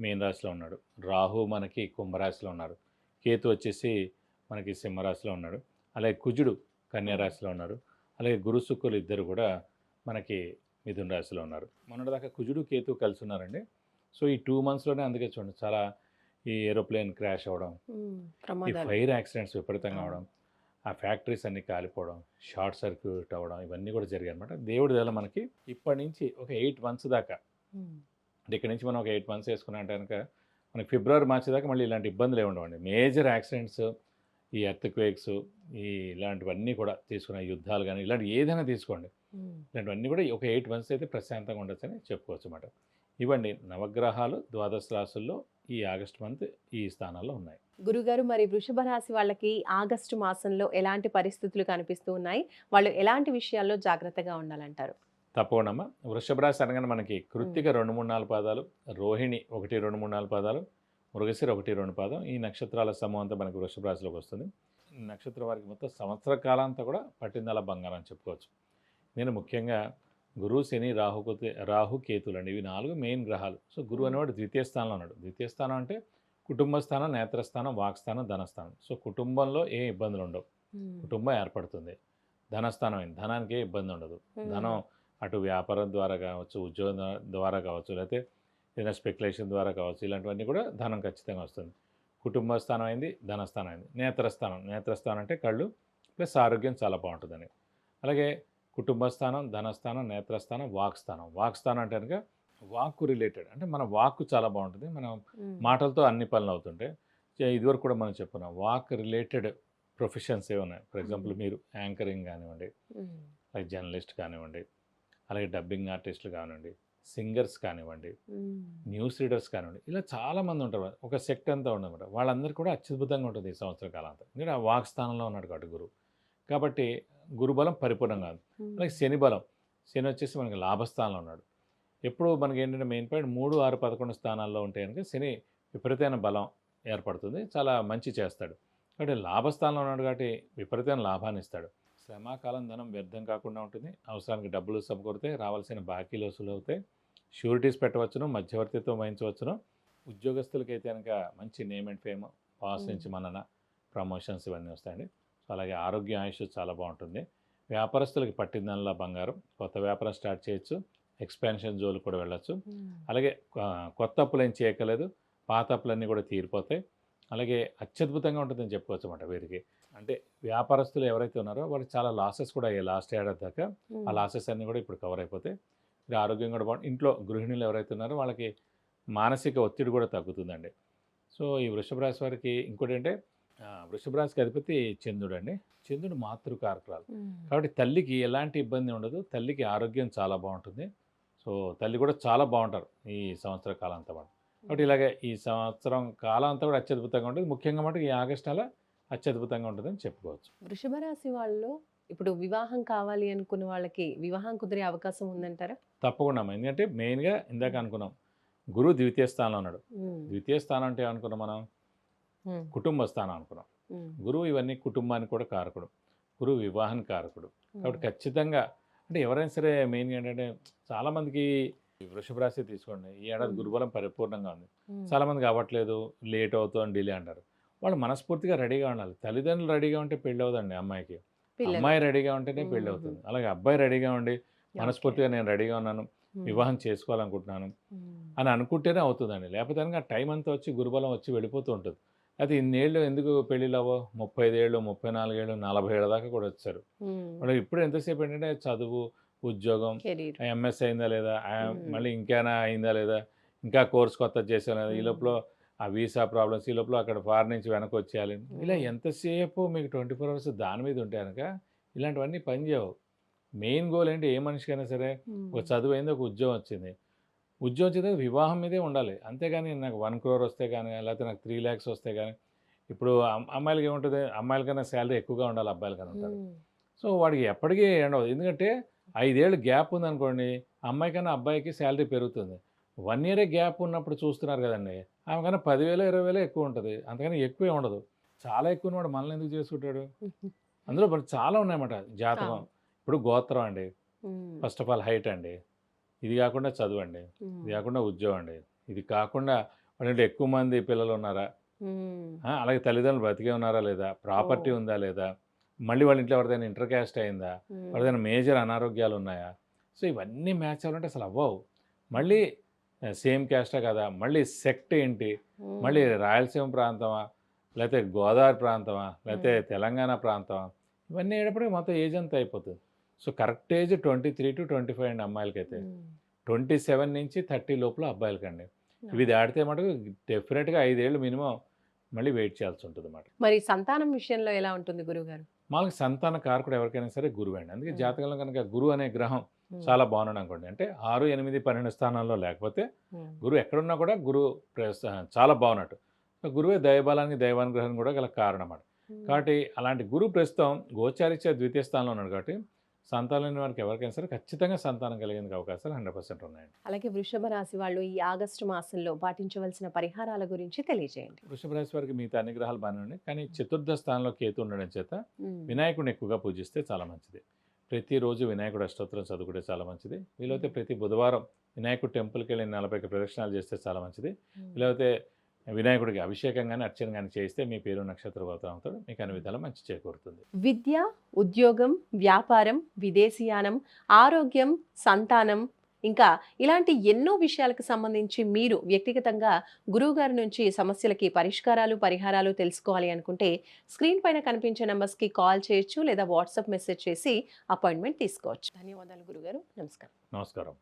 మీన రాశిలో ఉన్నాడు. రాహు మనకి కుంభరాశిలో ఉన్నారు. కేతు వచ్చేసి మనకి సింహరాశిలో ఉన్నాడు. అలాగే కుజుడు కన్యా రాశిలో ఉన్నారు. అలాగే గురు శుక్రులు ఇద్దరు కూడా మనకి మిథున రాశిలో ఉన్నారు. మొన్నటిదాకా కుజుడు కేతు కలిసి ఉన్నారండి. సో ఈ టూ మంత్స్లోనే అందుకే చూడండి చాలా ఈ ఏరోప్లేన్ క్రాష్ అవ్వడం ఈ ఫైర్ యాక్సిడెంట్స్ విపరీతంగా. అవడం ఆ ఫ్యాక్టరీస్ అన్ని కాలిపోవడం షార్ట్ సర్క్యూట్ అవ్వడం ఇవన్నీ కూడా జరిగాయి అనమాట దేవుడి దయ మనకి ఇప్పటి నుంచి ఒక ఎయిట్ మంత్స్ దాకా. అంటే ఇక్కడ నుంచి మనం ఒక ఎయిట్ మంత్స్ వేసుకున్నట్టు కనుక మనకి ఫిబ్రవరి మార్చి దాకా మళ్ళీ ఇలాంటి ఇబ్బందులు ఏమి ఉండవండి. మేజర్ యాక్సిడెంట్స్ ఈ ఎర్త్ క్వేక్స్ ఈ ఇలాంటివన్నీ కూడా తీసుకున్న యుద్ధాలు కానీ ఇలాంటి ఏదైనా తీసుకోండి. ఇలాంటివన్నీ కూడా ఒక ఎయిట్ మంత్స్ అయితే ప్రశాంతంగా ఉండొచ్చని చెప్పుకోవచ్చు అన్నమాట. ఇవ్వండి నవగ్రహాలు ద్వాదశ రాశుల్లో ఈ ఆగస్ట్ మంత్ ఈ స్థానాల్లో ఉన్నాయి. గురుగారు మరి వృషభ రాశి వాళ్ళకి ఆగస్టు మాసంలో ఎలాంటి పరిస్థితులు కనిపిస్తూ ఉన్నాయి? వాళ్ళు ఎలాంటి విషయాల్లో జాగ్రత్తగా ఉండాలంటారు? తప్పకుండా. వృషభ రాశి అనగానే మనకి కృత్తిక రెండు మూడు నాలుగు పాదాలు రోహిణి ఒకటి రెండు మూడు నాలుగు పాదాలు మృగశిర ఒకటి రెండు పాదం ఈ నక్షత్రాల సమూహం అంతా మనకి వృషభ రాశిలోకి వస్తుంది. నక్షత్రం వారికి మొత్తం సంవత్సర కాలం అంతా కూడా పట్టిందల బంగారం అని చెప్పుకోవచ్చు. నేను ముఖ్యంగా గురువు శని రాహు కుతే- రాహు కేతులు అండి. ఇవి నాలుగు మెయిన్ గ్రహాలు. సో గురువు అనేవాడు ద్వితీయ స్థానంలో ఉన్నాడు. ద్వితీయ స్థానం అంటే కుటుంబ స్థానం నేత్రస్థానం వాక్స్థానం ధనస్థానం సో కుటుంబంలో ఏ ఇబ్బందులు ఉండవు. కుటుంబం ఏర్పడుతుంది. ధనస్థానం అయింది. ధనానికి ఏ ఇబ్బంది ఉండదు. ధనం అటు వ్యాపారం ద్వారా కావచ్చు ఉద్యోగం ద్వా- ద్వారా కావచ్చు లేకపోతే ఏదైనా స్పెక్యులేషన్ ద్వారా కావచ్చు ఇలాంటివన్నీ కూడా ధనం ఖచ్చితంగా వస్తుంది. కుటుంబ స్థానం అయింది ధనస్థానం అయింది. నేత్రస్థానం నేత్రస్థానం అంటే కళ్ళు ప్లస్ ఆరోగ్యం చాలా బాగుంటుందని అలాగే కుటుంబ స్థానం ధనస్థానం నేత్రస్థానం వాక్ స్థానం. వాక్ స్థానం అంటే కనుక వాక్కు రిలేటెడ్ అంటే మన వాక్కు చాలా బాగుంటుంది. మనం. మాటలతో అన్ని పనులు అవుతుంటాయి చే- ఇదివరకు కూడా మనం చెప్పుకున్నాం వాక్ రిలేటెడ్ ప్రొఫెషన్స్ ఏ ఉన్నాయి? For example. మీరు యాంకరింగ్ కానివ్వండి. లైక్ జర్నలిస్ట్ కానివ్వండి అలాగే డబ్బింగ్ ఆర్టిస్టులు కానివ్వండి సింగర్స్ కానివ్వండి. న్యూస్ రీడర్స్ కానివ్వండి ఇలా చాలామంది ఉంటారు. ఒక సెక్ట్ అంతా ఉండమాట వాళ్ళందరికీ కూడా అత్యద్భుతంగా ఉంటుంది ఈ సంవత్సర కాలం అంతా ఎందుకంటే ఆ వాక్ స్థానంలో ఉన్నాడు కాబట్టి గురువు. కాబట్టి గురుబలం పరిపూర్ణంగా ఉంది ఉమ్. అలాగే శని బలం. శని వచ్చేసి మనకి లాభస్థానంలో ఉన్నాడు. ఎప్పుడు మనకి ఏంటంటే మెయిన్ పాయింట్ మూడు ఆరు పదకొండు స్థానాల్లో ఉంటే కనుక శని విపరీతమైన బలం ఏర్పడుతుంది. చాలా మంచి చేస్తాడు. కాబట్టి లాభస్థానంలో ఉన్నాడు కాబట్టి విపరీతమైన లాభాన్ని ఇస్తాడు. శ్రమాకాలం ధనం వ్యర్థం కాకుండా ఉంటుంది. అవసరానికి డబ్బులు సమకూరితే రావాల్సిన బాకీలు వసూలు అవుతాయి షూరిటీస్ పెట్టవచ్చును మధ్యవర్తిత్వం వహించవచ్చును. ఉద్యోగస్తులకైతే కనుక మంచి name and fame boss Mm. నుంచి మనన ప్రమోషన్స్ ఇవన్నీ వస్తాయండి. సో అలాగే ఆరోగ్య ఆయుష్ చాలా బాగుంటుంది. వ్యాపారస్తులకి పట్టిందల్లా బంగారం. కొత్త వ్యాపారం స్టార్ట్ చేయొచ్చు. ఎక్స్పాన్షన్ జోలు కూడా వెళ్ళొచ్చు. అలాగే ఆ, కొత్త అప్పులు ఏం చేయక్కలేదు పాత అప్పులన్నీ కూడా తీరిపోతాయి. అలాగే అత్యద్భుతంగా ఉంటుందని చెప్పుకోవచ్చు అన్నమాట వీరికి. అంటే వ్యాపారస్తులు ఎవరైతే ఉన్నారో వాళ్ళకి చాలా లాసెస్ కూడా అయ్యాయి లాస్ట్ ఏడాది దాకా. ఆ లాసెస్ అన్నీ కూడా ఇప్పుడు కవర్ అయిపోతాయి ఇది ఆరోగ్యం కూడా బాగుంటుంది ఇంట్లో గృహిణులు ఎవరైతే ఉన్నారో వాళ్ళకి మానసిక ఒత్తిడి కూడా తగ్గుతుందండి. సో ఈ వృషభ రాశి వారికి ఇంకోటి అంటే వృషభ రాశికి అధిపతి చంద్రుడు అండి. చంద్రుడు మాతృకారకురాలు. కాబట్టి తల్లికి ఎలాంటి ఇబ్బంది ఉండదు. తల్లికి ఆరోగ్యం చాలా బాగుంటుంది. సో తల్లి కూడా చాలా బాగుంటారు ఈ సంవత్సర కాలం అంతా కాబట్టి ఇలాగే ఈ సంవత్సరం కాలం అంతా కూడా అత్యద్భుతంగా ఉంటుంది. ముఖ్యంగా మటుకు ఈ ఆగస్ట్ నెల అత్యద్భుతంగా ఉంటుందని చెప్పుకోవచ్చు. వృషభ రాశి వాళ్ళు ఇప్పుడు వివాహం కావాలి అనుకున్న వాళ్ళకి వివాహం కుదిరే అవకాశం ఉందంటారా? తప్పకుండా. ఎందుకంటే మెయిన్గా ఇందాక అనుకున్నాం గురువు ద్వితీయ స్థానంలో ఉన్నాడు. ద్వితీయ స్థానం అంటే అనుకున్నాం మనం? కుటుంబ స్థానం అనుకున్నాం. గురువు ఇవన్నీ కుటుంబానికి కూడా కారకుడు. గురువు వివాహానికి కారకుడు. కాబట్టి ఖచ్చితంగా అంటే ఎవరైనా సరే మెయిన్గా ఏంటంటే చాలామందికి వృషభ రాశి తీసుకోండి. ఈ ఏడాది. గురుబలం పరిపూర్ణంగా ఉంది. చాలామందికి అవ్వట్లేదు లేట్ అవుతుంది డిలే అంటారు. వాళ్ళు మనస్ఫూర్తిగా రెడీగా ఉండాలి. తల్లిదండ్రులు రెడీగా ఉంటే పెళ్ళి అవుదండి అమ్మాయికి అమ్మాయి రెడీగా ఉంటేనే పెళ్ళి. అవుతుంది అలాగే అబ్బాయి రెడీగా ఉండి మనస్ఫూర్తిగా నేను రెడీగా ఉన్నాను వివాహం చేసుకోవాలనుకుంటున్నాను అని అనుకుంటేనే అవుతుందండి. లేకపోతే కనుక టైం అంతా వచ్చి గురుబలం వచ్చి వెళ్ళిపోతూ ఉంటుంది. అయితే ఇన్నేళ్ళు ఎందుకు పెళ్ళిళ్ళు అవ్వో ముప్పై ఐదేళ్ళు ముప్పై నాలుగేళ్ళు నలభై ఏళ్ళ దాకా కూడా వచ్చారు. వాళ్ళు ఇప్పుడు ఎంతసేపు ఏంటంటే చదువు ఉద్యోగం ఎంఎస్ అయిందా లేదా? ఆ. మళ్ళీ ఇంకేనా అయిందా లేదా? ఇంకా కోర్స్ కొత్త చేసాను లేదా? ఈ. లోపల ఆ వీసా ప్రాబ్లమ్స్ ఈ లోపల అక్కడ ఫారెన్ నుంచి వెనక్కి వచ్చేయాలి ఇలా. ఎంతసేపు మీకు ట్వంటీ ఫోర్ అవర్స్ దాని మీద ఉంటే కనుక ఇలాంటివన్నీ పనిచేయవు మెయిన్ గోల్ ఏంటి? ఏ మనిషికైనా సరే ఒక చదువు అయింది ఒక ఉద్యోగం వచ్చింది. ఉద్యోగం వచ్చింది వివాహం మీదే ఉండాలి. అంతేగాని నాకు వన్ క్రోర్ వస్తే కానీ లేకపోతే నాకు త్రీ ల్యాక్స్ వస్తే కానీ ఇప్పుడు అమ్- అమ్మాయిలకి ఏముంటుంది? అమ్మాయిల కన్నా శాలరీ ఎక్కువగా ఉండాలి అబ్బాయిల కన్నా ఉంటారు సో వాడికి ఎప్పటికీ ఎండవదు ఎందుకంటే ఐదేళ్ళు గ్యాప్ ఉందనుకోండి అమ్మాయి కన్నా అబ్బాయికి శాలరీ పెరుగుతుంది. వన్ ఇయరే గ్యాప్ ఉన్నప్పుడు చూస్తున్నారు కదండి. ఆమె కన్నా పదివేలు ఇరవై వేలు ఎక్కువ ఉంటుంది అంతకని ఎక్కువే ఉండదు. చాలా ఎక్కువ ఉన్నవాడు మనల్ని ఎందుకు చేసుకుంటాడు? అందులో చాలా ఉన్నాయన్నమాట జాతకం. ఇప్పుడు గోత్రం అండి. ఫస్ట్ ఆఫ్ ఆల్ హైట్ అండి. ఇది కాకుండా చదువు అండి. ఇది కాకుండా ఉద్యోగం అండి. ఇది కాకుండా వాళ్ళంటే ఎక్కువ మంది పిల్లలు ఉన్నారా? అలాగే తల్లిదండ్రులు బ్రతికే ఉన్నారా లేదా? ప్రాపర్టీ. ఉందా లేదా? మళ్ళీ వాళ్ళ ఇంట్లో ఎవరిదైనా ఇంటర్ క్యాస్ట్ అయిందా ఎవరిదైనా మేజర్ అనారోగ్యాలు ఉన్నాయా? సో ఇవన్నీ మ్యాచ్ అవ్వాలంటే అసలు అవ్వవు. మళ్ళీ సేమ్ క్యాస్టా కదా. మళ్ళీ సెక్ట్ ఏంటి? మళ్ళీ రాయలసీమ ప్రాంతమా? లేకపోతే గోదావరి ప్రాంతమా? లేకపోతే. తెలంగాణ ప్రాంతమా? ఇవన్నీ అయ్యేటప్పటికి మొత్తం ఏజ్ అంతా అయిపోతుంది. So correct age twenty three to twenty five అండి అమ్మాయిలకైతే. ట్వంటీ సెవెన్ నుంచి థర్టీ లోపల అబ్బాయిలకండి. ఇవి దాటితే మటుకు డెఫినెట్గా ఐదేళ్ళు మినిమం మళ్ళీ వెయిట్ చేయాల్సి ఉంటుంది అన్నమాట మరి సంతానం విషయంలో ఎలా ఉంటుంది గురువు గారు మాకు సంతాన కారకుడు ఎవరికైనా సరే గురువు అండి. అందుకే. జాతకంలో కనుక గురువు అనే గ్రహం చాలా బాగున్నాడు అనుకోండి అంటే ఆరు ఎనిమిది పన్నెండు స్థానాల్లో లేకపోతే గురువు ఎక్కడున్నా కూడా గురువు చాలా బాగున్నట్టు. గురువే దైవబలానికి దైవానుగ్రహం కూడా గల కారణం అన్నమాట కాబట్టి అలాంటి గురువు ప్రస్తుతం గోచారిత్య ద్వితీయ స్థానంలో ఉన్నాడు కాబట్టి సంతానం వారికి ఎవరికైనా సరే ఖచ్చితంగా సంతానం కలిగేందుకు అవకాశాలు హండ్రెడ్ పర్సెంట్ ఉన్నాయండి. అలాగే వృషభ రాశి వాళ్ళు ఈ ఆగస్టు మాసంలో పాటించవలసిన పరిహారాల గురించి తెలియజేయండి. వృషభ రాశి వారికి మిగతా అన్ని గ్రహాలు బాగానే ఉన్నాయి. కానీ చతుర్థ స్థానంలో కేతు ఉండడం చేత. వినాయకుడిని ఎక్కువగా పూజిస్తే చాలా మంచిది. ప్రతిరోజు వినాయకుడు అష్టోత్తరం చదువుకుంటే చాలా మంచిది. వీలైతే ప్రతి బుధవారం వినాయకుడు టెంపుల్కి వెళ్ళి నలభై ప్రదక్షిణాలు చేస్తే చాలా మంచిది. లేకపోతే వినాయకుడికి అభిషేకం కానీ అర్చన కానీ చేస్తే మీ పేరు నక్షత్ర గోత్రంతో మీకు అన్ని విధాలు మంచి చేకూరుతుంది. విద్య ఉద్యోగం వ్యాపారం విదేశీయానం ఆరోగ్యం సంతానం ఇంకా ఇలాంటి ఎన్నో విషయాలకు సంబంధించి మీరు వ్యక్తిగతంగా గురువుగారి నుంచి సమస్యలకి పరిష్కారాలు పరిహారాలు తెలుసుకోవాలి అనుకుంటే స్క్రీన్ పైన కనిపించే నెంబర్స్కి కాల్ చేయొచ్చు లేదా వాట్సాప్ మెసేజ్ చేసి అపాయింట్మెంట్ తీసుకోవచ్చు. ధన్యవాదాలు గురుగారు. నమస్కారం. నమస్కారం.